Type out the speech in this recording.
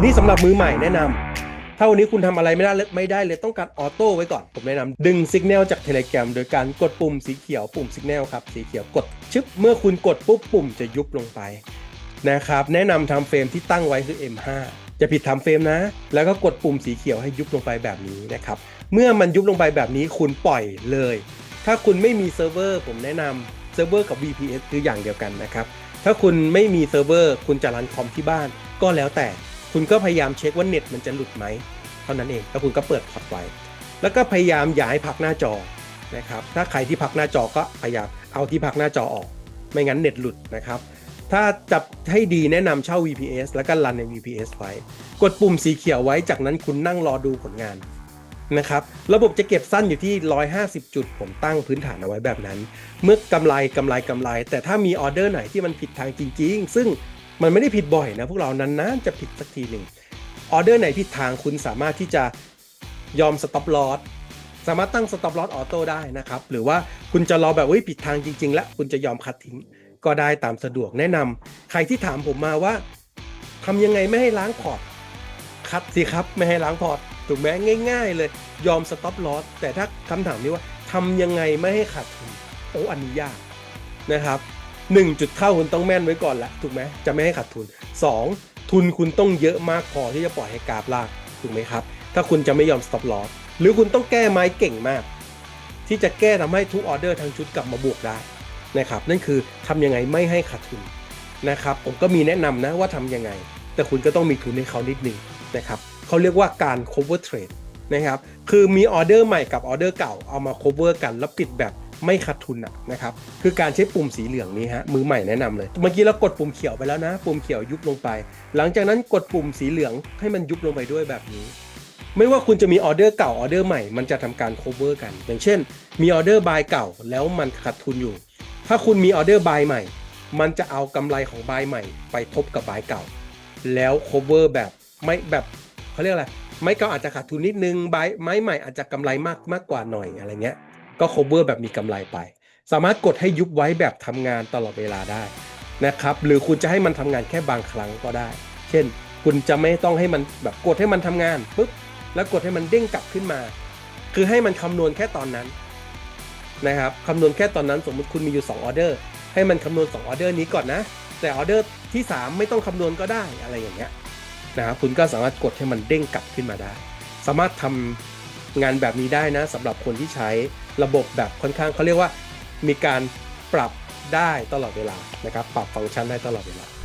ทีนี้สำหรับมือใหม่แนะนำถ้าวันนี้คุณทำอะไรไม่ได้เลยไม่ได้เลยต้องการออโต้ไว้ก่อน ผมแนะนำดึงสัญญาณจากเทเล gram โดยการกดปุ่มสีเขียวปุ่มสัญญาณครับสีเขียวกดชึบเมื่อคุณกดปุ๊บปุ่มจะยุบลงไปนะครับแนะนำทำเฟรมที่ตั้งไว้คือ M5 จะผิดทำเฟรมนะ แล้วก็กดปุ่มสีเขียวให้ยุบลงไปแบบนี้นะครับ เมื่อมันยุบลงไปแบบนี้คุณปล่อยเลย ถ้าคุณไม่มีเซิร์ฟเวอร์ผมแนะนำเซิร์ฟเวอร์กับ VPS คืออย่างเดียวกันนะครับ ถ้าคุณไม่มีเซิร์ฟเวอร์คุณจะรันคอมที่บ้านก็แล้วแต่ คุณก็พยายามเช็คว่าเน็ตมันจะหลุดไหมเท่านั้นเองแล้วคุณก็เปิดพอร์ตไว้ แล้วก็พยายามอย่าให้พักหน้าจอนะครับถ้าใครที่พักหน้าจอก็พยายามเอาที่พักหน้าจอออก ไม่งั้นเน็ตหลุดนะครับถ้าจับให้ดีแนะนำเช่า VPS แล้วก็รันใน VPS ไว้ กดปุ่มสีเขียวไว้จากนั้นคุณนั่งรอดูผลงานนะครับระบบจะเก็บสั้นอยู่ที่ 150 จุด ผมตั้งพื้นฐานเอาไว้แบบนั้น เมื่อกำไรกำไรกำไร แต่ถ้ามีออเดอร์ไหนที่มันผิดทางจริง ๆ ซึ่ง มันไม่ได้ผิดบ่อยนะ พวกเรานานๆจะผิดสักทีหนึ่งออเดอร์ไหนผิดทางคุณสามารถที่จะยอมสต็อปลอสสามารถตั้งสต็อปลอสออโต้ได้นะครับ หรือว่าคุณจะรอแบบเฮ้ยผิดทางจริง ๆ แล้วคุณจะยอมคัดทิ้งก็ได้ตามสะดวกแนะนำใครที่ถามผมมาว่าทำยังไงไม่ให้ล้างพอร์ตคัดสิครับไม่ให้ล้างพอร์ตถูกไหมง่าย ๆ เลยยอมสต็อปลอสแต่ถ้าคำถามนี้ว่าทำยังไงไม่ให้ขาดทุนโอ้อันนี้ยากนะครับ หนึ่งจุดเข้าคุณต้องแม่นไว้ก่อนละถูกไหมจะไม่ให้ขาดทุนสองทุนคุณต้องเยอะมากพอที่จะปล่อยให้กราฟลากถูกไหมครับ ถ้าคุณจะไม่ยอมสต็อปลอสหรือคุณต้องแก้ไม้เก่งมาก ที่จะแก้ทำให้ทุกออเดอร์ทั้งชุดกลับมาบวกได้นะครับนั่นคือทำยังไงไม่ให้ขาดทุนนะครับผมก็มีแนะนำนะว่าทำยังไง แต่คุณก็ต้องมีทุนให้เขานิดนึงนะครับเขาเรียกว่าการ cover trade นะครับคือมีออเดอร์ใหม่กับออเดอร์เก่าเอามา cover กันแล้วปิดแบบ ไม่ขาดทุนนะครับคือการใช้ปุ่มสีเหลืองนี้ฮะมือใหม่แนะนำเลย เมื่อกี้เรากดปุ่มเขียวไปแล้วนะ ปุ่มเขียวยุบลงไป หลังจากนั้นกดปุ่มสีเหลืองให้มันยุบลงไปด้วยแบบนี้ ไม่ว่าคุณจะมีออเดอร์เก่าออเดอร์ใหม่มันจะทำการ cover กัน อย่างเช่น มีออเดอร์บายเก่าแล้วมันขาดทุนอยู่ ถ้าคุณมีออเดอร์บายใหม่ มันจะเอากำไรของบายใหม่ ไปทบกับบายเก่า แล้ว cover แบบไม่แบบเขาเรียกอะไรไม้เก่าอาจจะขาดทุนนิดนึงใบไม้ใหม่อาจจะกำไรมากมากกว่าหน่อยอะไรเงี้ย ก็ cover แบบมีกำไรไป สามารถกดให้ยุบไว้แบบทำงานตลอดเวลาได้นะครับหรือคุณจะให้มันทำงานแค่บางครั้งก็ได้ เช่น คุณจะไม่ต้องให้มันแบบกดให้มันทำงานปุ๊บแล้วกดให้มันเด้งกลับขึ้นมา คือให้มันคำนวณแค่ตอนนั้นนะครับคำนวณแค่ตอนนั้นสมมุติคุณมีอยู่2ออเดอร์ให้มันคำนวณ2ออเดอร์นี้ก่อนนะ แต่ออเดอร์ที่ 3 ไม่ต้องคำนวณก็ได้อะไรอย่างเงี้ยนะครับคุณก็สามารถกดให้มันเด้งกลับขึ้นมาได้ สามารถทำ งานแบบนี้ได้นะสำหรับคนที่ใช้ระบบแบบค่อนข้างเขาเรียกว่า มีการปรับได้ตลอดเวลานะครับ ปรับฟังก์ชันได้ตลอดเวลา